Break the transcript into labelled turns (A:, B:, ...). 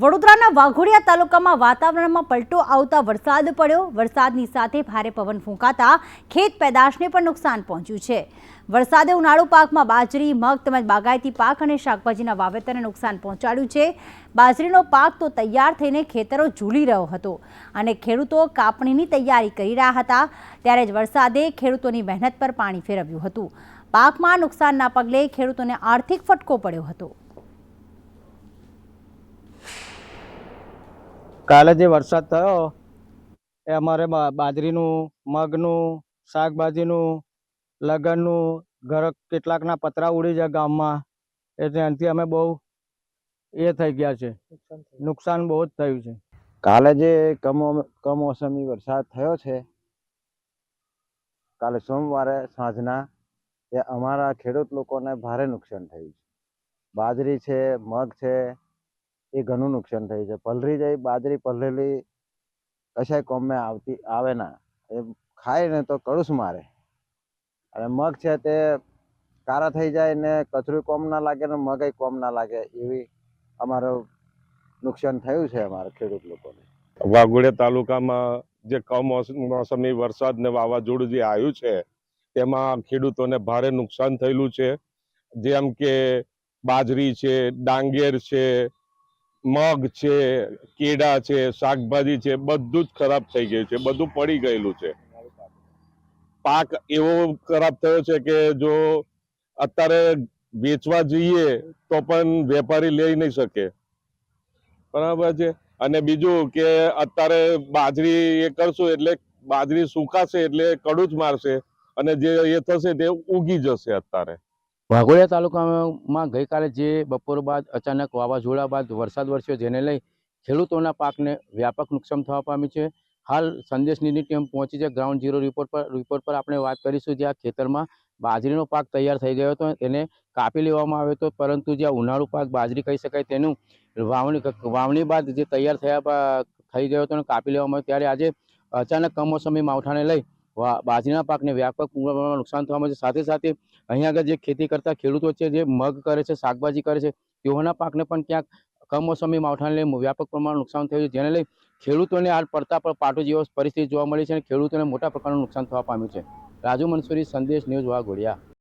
A: વડોદરાના વાઘોડિયા તાલુકામાં વાતાવરણમાં પલટો આવતા વરસાદ પડ્યો. વરસાદની સાથે ભારે પવન ફૂંકાતા ખેત પેદાશને પણ નુકસાન પહોંચ્યું છે. વરસાદે ઉનાળુ પાકમાં બાજરી, મગ તેમજ બાગાયતી પાક અને શાકભાજીના વાવેતરને નુકસાન પહોંચાડ્યું છે. બાજરીનો પાક તો તૈયાર થઈને ખેતરો ઝૂલી રહ્યો હતો અને ખેડૂતો કાપણીની તૈયારી કરી રહ્યા હતા. ત્યારે જ વરસાદે ખેડૂતોની મહેનત પર પાણી ફેરવ્યું હતું. પાકમાં નુકસાનના પગલે ખેડૂતોને આર્થિક ફટકો પડ્યો હતો.
B: કાલે જે વરસાદ થયો એ અમારે બા- બાજરીનું મગનું શાકભાજીનું લગનનું ઘર કેટલાકના પતરા ઉડી જાય ગામમાં. એટલે એનાથી અમે બહુ એ થઈ ગયા છે. નુકસાન બહુ જ થયું છે.
C: કાલે જે કમો કમોસમી વરસાદ થયો છે કાલે સોમવારે સાંજના એ અમારા ખેડૂત લોકોને ભારે નુકસાન થયું છે. બાજરી છે મગ છે એ ઘણું નુકસાન થયું છે. પલરી જાય, બાજરી પલરેલી કશાય કોમે આવતી, આવે ના. એ ખાય ને તો કડુસ મારે. અને મગ છે તે કારા થઈ જાય ને કચરું કોમ ના લાગે ને મગય કોમ ના લાગે એવી અમારું નુકસાન થયું છે અમારા ખેડૂત લોકોને.
D: વાઘોડિયા તાલુકામાં જે કમોસમી વરસાદ ને વાવાઝોડું જે આવ્યું છે, તેમાં ખેડૂતોને ભારે નુકસાન થયેલું છે. જેમ કે બાજરી છે, ડાંગેર છે મગ છે, કેળા છે, શાકભાજી છે, બધું જ ખરાબ થઈ ગયું છે, બધું પડી ગયેલું છે. પાક એવો ખરાબ થયો છે કે જો અત્યારે વેચવા જઈએ તો પણ વેપારી લઈ નહીં શકે. બરાબર છે? અને બીજું કે અત્યારે બાજરી એ કરશું એટલે બાજરી સુકાશે એટલે કડું જ મારશે અને જે એ થશે તે ઉગી જશે અત્યારે.
E: વાઘોડિયા તાલુકામાં ગઈકાલે જે બપોર બાદ અચાનક વાવાઝોડા બાદ વરસાદ વરસ્યો જેને લઈ ખેડૂતોના પાકને વ્યાપક નુકસાન થવા પામ્યું છે. હાલ સંદેશની ટીમ પહોંચી છે. ગ્રાઉન્ડ ઝીરો રિપોર્ટ પર રિપોર્ટ પર આપણે વાત કરીશું જ્યાં ખેતરમાં બાજરીનો પાક તૈયાર થઈ ગયો હતો. તેને કાપી લેવામાં આવ્યો હતો, પરંતુ જ્યાં ઉનાળુ પાક બાજરી કહી શકાય તેનું વાવણી વાવણી બાદ જે તૈયાર થયા થઈ ગયો હતો અને કાપી લેવામાં આવ્યો. ત્યારે આજે અચાનક કમોસમી માવઠાને લઈ બાજરીના પાકને વ્યાપક પ્રમાણમાં નુકસાન થવા છે. સાથે સાથે અહીંયા આગળ જે ખેતી કરતા ખેડૂતો છે, જે મગ કરે છે, શાકભાજી કરે છે, તેઓના પાકને પણ ક્યાંક કમોસમી માવઠાને લઈ વ્યાપક પ્રમાણમાં નુકસાન થયું છે. જેને લઈ ખેડૂતોને હાલ પડતા પર પાટો જેવો પરિસ્થિતિ જોવા મળી છે અને ખેડૂતોને મોટા પ્રકારનું નુકસાન થવા પામ્યું છે. રાજુ મંસૂરી, સંદેશ ન્યૂઝ વાઘોડિયા.